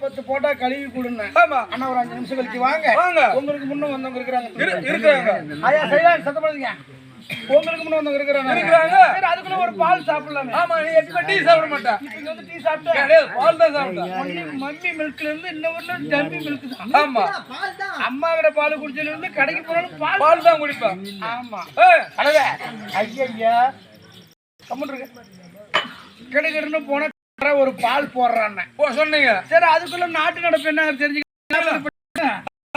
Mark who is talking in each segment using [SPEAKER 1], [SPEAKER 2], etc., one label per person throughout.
[SPEAKER 1] பத்து போட்டா கழுவி கொடுங்க
[SPEAKER 2] ஆமா.
[SPEAKER 1] அண்ணா ஒரு அஞ்சு நிமிஷம் கழிச்சு வாங்க.
[SPEAKER 2] வாங்க.
[SPEAKER 1] உங்களுக்கு முன்ன வந்தவங்க இருக்கிறாங்க.
[SPEAKER 2] இரு- இருக்கிறாங்க.
[SPEAKER 1] ஐயா சரிதான் சத்தம் பண்ணுங்க உங்களுக்கு முன்ன வந்தவங்க இருக்கிறாங்க.
[SPEAKER 2] இருக்கிறாங்க.
[SPEAKER 1] சரி அதுக்குள்ள ஒரு பால் சாப்பிடலாமே.
[SPEAKER 2] ஆமா நீ எப்ப டீ சாப்பிட மாட்டேன்.
[SPEAKER 1] இப்ப இங்க வந்து டீ சாப்பிட்டா
[SPEAKER 2] டேய், பால் தான் சாப்பிட்டேன்.
[SPEAKER 1] மம்மி மில்க்ல இருந்து இன்னொரு டம்மி மில்க் தான்.
[SPEAKER 2] ஆமா.
[SPEAKER 1] அம்மா கிட்ட பால் குடிச்சதுல இருந்து கடைக்கு போனாலும் பால்
[SPEAKER 2] பால் தான். குடிப்பேன்.
[SPEAKER 1] ஆமா. அழகா ஐயா கம்மன் இருக்கு கிடுகிடுன்னு போன ஒரு பால் போடுறான்னு.
[SPEAKER 2] போ சொன்னீங்க.
[SPEAKER 1] சரி அதுக்குள்ள நாட்டு நடப்பு என்ன தெரிஞ்சுக்க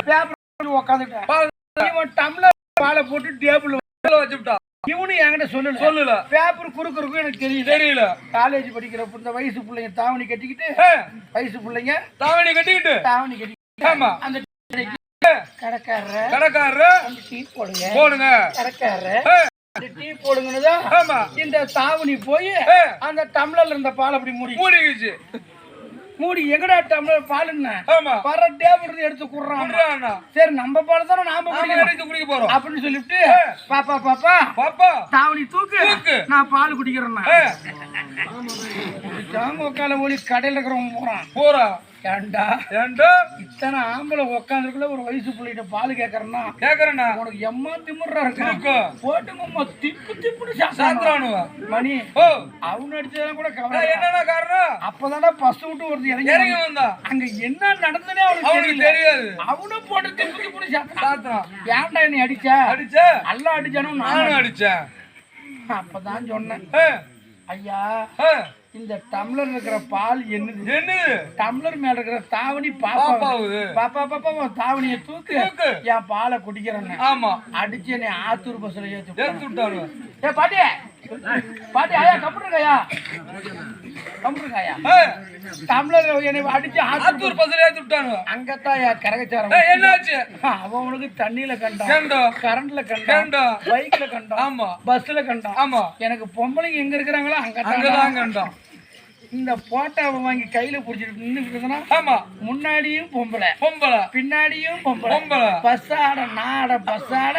[SPEAKER 1] பேப்பர் உக்காந்துட்டேன்.
[SPEAKER 2] பால்
[SPEAKER 1] இவன் டம்ளர் பாலை போட்டு டேபிள்
[SPEAKER 2] வச்சுட்டா.
[SPEAKER 1] இவனு என்கிட்ட சொல்லல.
[SPEAKER 2] சொல்லல.
[SPEAKER 1] பேப்பர் குறுக்குறுக்கும் எனக்கு தெரியல.
[SPEAKER 2] தெரியல.
[SPEAKER 1] காலேஜ் படிக்கிறப்ப இந்த வயசு பிள்ளைங்க தாவணி கட்டிக்கிட்டு வயசு பிள்ளைங்க
[SPEAKER 2] தாவணி கட்டிக்கிட்டு.
[SPEAKER 1] தாவணி கட்டிக்கிட்டு
[SPEAKER 2] ஆமா.
[SPEAKER 1] அந்த கடைக்காரர
[SPEAKER 2] கடைக்காரரு
[SPEAKER 1] போடுங்க.
[SPEAKER 2] போடுங்க.
[SPEAKER 1] கடைக்காரர டீ போடுங்கன்னுதான்
[SPEAKER 2] ஆமா.
[SPEAKER 1] இந்த தாவணி போய் அந்த டம்ளர்ல இருந்த பால் அப்படி மூடி.
[SPEAKER 2] மூடிக்கிச்சு.
[SPEAKER 1] மூடி எங்கடா டம்ளர் பாலுன்னு? வர டேபிள் எடுத்து குடுறான். சரி நம்ம பால் தானே நாம
[SPEAKER 2] அடிச்சு குடிக்க போறோம்.
[SPEAKER 1] அப்படின்னு சொல்லிட்டு பாப்பா பாப்பா
[SPEAKER 2] பாப்பா.
[SPEAKER 1] தாவணி தூக்கு. நான் பால் குடிக்கிறேன்
[SPEAKER 2] ஏய்,
[SPEAKER 1] ஜாமக்கால ஒளி கடையில் இருக்கிறவங்க போறான்.
[SPEAKER 2] போறா.
[SPEAKER 1] ஏண்டா?
[SPEAKER 2] ஏன்டா
[SPEAKER 1] இத்தனை ஆம்பளை உட்காந்துருக்குள்ள ஒரு வயசு பிள்ளைகிட்ட பால் கேட்கறேன்னா
[SPEAKER 2] கேக்குறேன்னா
[SPEAKER 1] உனக்கு எம்மா திமுறா இருக்கு. போட்டுங்கம்மா திப்பு திப்புன்னு
[SPEAKER 2] சாத்திரானுவா
[SPEAKER 1] மணி
[SPEAKER 2] ஓ.
[SPEAKER 1] அவன் அடிச்சதெல்லாம் கூட கவலை
[SPEAKER 2] என்னன்னா காரணம்?
[SPEAKER 1] அப்பதானே பஸ் விட்டு ஒருத்தர் இறங்கி
[SPEAKER 2] இறங்கி வந்தா
[SPEAKER 1] அங்க என்ன நடந்ததே அவனுக்கு
[SPEAKER 2] தெரியாது.
[SPEAKER 1] அவனும் போட்டு திப்பு திப்புன்னு
[SPEAKER 2] சாத்திரம்
[SPEAKER 1] ஏன்டா நீ அடிச்சா?
[SPEAKER 2] அடிச்ச?
[SPEAKER 1] நல்லா அடிச்சானும்
[SPEAKER 2] நானும் அடிச்சேன்.
[SPEAKER 1] அப்பதான் சொன்னேன். ஐயா இந்த டம்ளர் இருக்கிற பால் என்னது?
[SPEAKER 2] என்னது?
[SPEAKER 1] டம்ளர் மேல இருக்கிற தாவணி பாப்பா பாப்பா பாப்பா தாவணியை தூக்கு. என் பாலை குடிக்கிறேன்னு.
[SPEAKER 2] ஆமா.
[SPEAKER 1] அடிச்சு என்னை ஆத்தூர் பஸ்ல ஏத்து
[SPEAKER 2] எடுத்து விட்டாரு.
[SPEAKER 1] ஏ பாட்டி பாட்டி ஐயா கம்ப்யூட்டருங்கய்யா கம்ப்யூட்டருங்கய்யா
[SPEAKER 2] ஏய்,
[SPEAKER 1] டம்ளர் என்னை அடிச்சு ஆத்தூர்
[SPEAKER 2] ஆத்தூர் பஸ்ல ஏத்து விட்டானு
[SPEAKER 1] அங்கத்தான் கரகச்சாரம்
[SPEAKER 2] என்னாச்சு?
[SPEAKER 1] அவனுக்கு தண்ணியில கண்டான்.
[SPEAKER 2] கேண்டோ?
[SPEAKER 1] கரண்ட்ல கண்டான்.
[SPEAKER 2] கேண்டோ?
[SPEAKER 1] பைக்ல கண்டான்.
[SPEAKER 2] ஆமா.
[SPEAKER 1] பஸ்ல கண்டான்.
[SPEAKER 2] ஆமா.
[SPEAKER 1] எனக்கு பொம்பளைங்க எங்க இருக்கிறாங்களோ அங்கதான்
[SPEAKER 2] கண்டோம்
[SPEAKER 1] இந்த போட்டாவை வாங்கி கையில புடிச்சிட்டு இருந்தனா
[SPEAKER 2] ஆமா
[SPEAKER 1] முன்னாடியும் பொம்பளை.
[SPEAKER 2] பொம்பளை.
[SPEAKER 1] பின்னாடியும் பொம்பளை.
[SPEAKER 2] பொம்பளை.
[SPEAKER 1] பஸ் ஆட நாட பஸ் ஆட.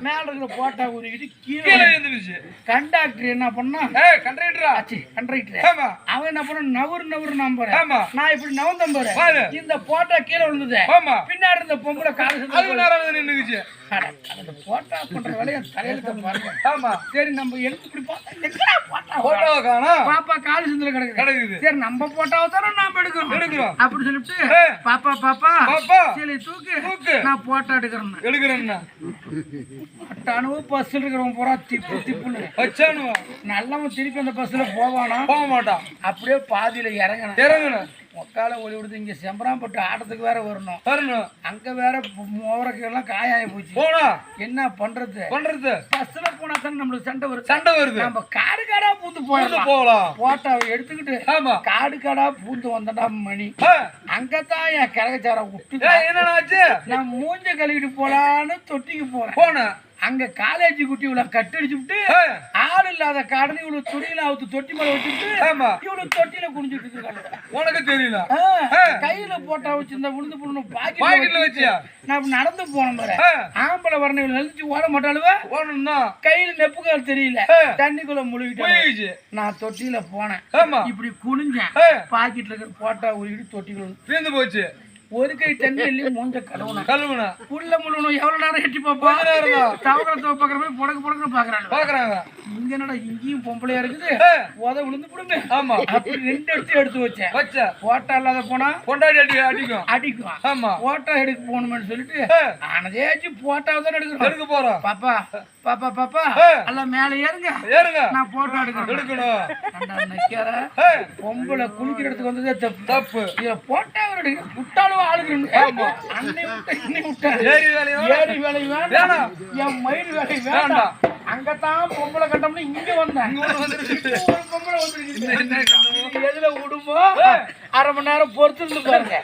[SPEAKER 1] மேல இருக்கிற போட்டா ஊறிக்கிட்டு கீழே
[SPEAKER 2] எழுந்துருச்சு
[SPEAKER 1] கண்டாக்டர் என்ன பண்ணா
[SPEAKER 2] கண்டக்டரா
[SPEAKER 1] ஆச்சு கண்டக்டர்
[SPEAKER 2] ஆமா.
[SPEAKER 1] அவன் என்ன பண்ண நவரு நவரு நம்பர்
[SPEAKER 2] ஆமா.
[SPEAKER 1] நான் இப்படி நவந்தம் பாரு. இந்த போட்டா கீழே விழுந்தது.
[SPEAKER 2] ஆமா.
[SPEAKER 1] பின்னாடி இருந்த பொம்பளை காலு
[SPEAKER 2] அது நேரம் நின்னுக்குச்சு
[SPEAKER 1] அந்த போட்டா பண்ற வேலையை தலையில பாருங்க.
[SPEAKER 2] ஆமா.
[SPEAKER 1] சரி நம்ம எடுத்து இப்படி பார்த்தா போட்டா
[SPEAKER 2] காணோம்.
[SPEAKER 1] பாப்பா காலு சிந்தல கிடக்குது.
[SPEAKER 2] கிடக்குது
[SPEAKER 1] சரி நம்ம போட்டாவை தானே நாம எடுக்கிறோம்.
[SPEAKER 2] எடுக்கிறோம்.
[SPEAKER 1] அப்படி சொல்லிட்டு. பாப்பா பாப்பா
[SPEAKER 2] பாப்பா.
[SPEAKER 1] சரி தூக்கு.
[SPEAKER 2] தூக்கு.
[SPEAKER 1] நான் போட்டோ எடுக்கிறேன்.
[SPEAKER 2] எடுக்கிறேன்னா?
[SPEAKER 1] அட்டானுவ பஸ்ல இருக்கிறவன் பூரா திப்பு திப்புன்னு.
[SPEAKER 2] வச்சானுவா
[SPEAKER 1] நல்லவன் திருப்பி அந்த பஸ்ல போவானா?
[SPEAKER 2] போக மாட்டான்.
[SPEAKER 1] அப்படியே பாதியில இறங்கணும்
[SPEAKER 2] இறங்கணும்
[SPEAKER 1] முக்கால ஒளி விடுத்து இங்க செம்பராம்பட்டு ஆட்டத்துக்கு வேற வரணும்.
[SPEAKER 2] வரணும்.
[SPEAKER 1] அங்க வேற மோரக்கெல்லாம் காயாயி போச்சு.
[SPEAKER 2] போனா
[SPEAKER 1] என்ன பண்றது?
[SPEAKER 2] பண்றது?
[SPEAKER 1] பஸ்ல போனா தானே நம்மளுக்கு சண்டை வருது.
[SPEAKER 2] சண்டை வருது.
[SPEAKER 1] நம்ம காடு காடா பூந்து போயிடலாம்.
[SPEAKER 2] போகலாம்.
[SPEAKER 1] போட்டாவை எடுத்துக்கிட்டு
[SPEAKER 2] ஆமா.
[SPEAKER 1] காடு காடா பூந்து வந்தடா மணி.
[SPEAKER 2] ஏய்,
[SPEAKER 1] அங்கதான் என் கரகச்சாரம் விட்டு
[SPEAKER 2] ஆச்சு
[SPEAKER 1] நான் மூஞ்ச கழுவிட்டு போலான்னு தொட்டிக்கு போறேன்.
[SPEAKER 2] போனேன்.
[SPEAKER 1] அங்க காலேஜ் குட்டி இவ்வளவு கட்டடிச்சு விட்டு ஆள் இல்லாத காடனு இவ்வளவு துணியில அவுத்து தொட்டி மேல வச்சுட்டு
[SPEAKER 2] ஆமா.
[SPEAKER 1] இவ்வளவு தொட்டியில குனிஞ்சிட்டு இருக்காங்க
[SPEAKER 2] உனக்கு தெரியல.
[SPEAKER 1] கையில போட்டா வச்சிருந்த விழுந்து புண்ணு
[SPEAKER 2] பாக்கெட்ல வச்சியா?
[SPEAKER 1] நான் நடந்து பாரு.
[SPEAKER 2] ஏய்,
[SPEAKER 1] ஆம்பளை வரணும் இவ்வளவு நெளிச்சு ஓட மாட்டாளுவ?
[SPEAKER 2] போகணும் தான்
[SPEAKER 1] கையில நெப்புக்கால் தெரியல. தண்ணிக்குள்ள
[SPEAKER 2] போயிடுச்சு
[SPEAKER 1] நான் தொட்டியில போனேன். இப்படி குனிஞ்சேன். பாக்கெட்ல போட்டா உருகிட்டு தொட்டிக்குள்ள
[SPEAKER 2] தீர்ந்து போச்சு.
[SPEAKER 1] ஒரு கை தண்ணி மூஞ்ச கழுவுனேன்
[SPEAKER 2] கழுவுனா.
[SPEAKER 1] புள்ள முழுவணும் எவ்வளவு நேரம் எட்டி பாப்பா. தவக்கலத்தை பாக்குற மாதிரி புடக்கு புடக்குன்னு பாக்குறாங்க
[SPEAKER 2] பாக்குறாங்க
[SPEAKER 1] இங்க என்னடா இங்கேயும் பொம்பளையா இருக்குது? உத விழுந்து போடுங்க.
[SPEAKER 2] ஆமா.
[SPEAKER 1] அப்படி ரெண்டு எடுத்து எடுத்து வச்சேன்.
[SPEAKER 2] வச்ச
[SPEAKER 1] போட்டா இல்லாத போனா?
[SPEAKER 2] கொண்டாடி அடி அடிக்கும்.
[SPEAKER 1] அடிக்கும்.
[SPEAKER 2] ஆமா.
[SPEAKER 1] போட்டோ எடுக்க போகணும்னு சொல்லிட்டு ஆனதேச்சும் போட்டோ தான் எடுக்கிறோம்
[SPEAKER 2] எடுக்க போறோம்.
[SPEAKER 1] பாப்பா பாப்பா பாப்பா. எல்லாம் மேல ஏறுங்க.
[SPEAKER 2] ஏறுங்க.
[SPEAKER 1] நான் போட்டோ
[SPEAKER 2] எடுக்கணும். ஏய்,
[SPEAKER 1] பொம்பளை குளிக்கிற இடத்துக்கு வந்ததே தப்பு.
[SPEAKER 2] தப்பு.
[SPEAKER 1] போட்டோ எடுக்க விட்டாலும் அங்கதான் பொம்பளை கட்டம்னு இங்க வந்தேன். பொம்பளை எதுல விடுமோ? அரை மணி நேரம் பொறுத்து இருந்து பாருங்க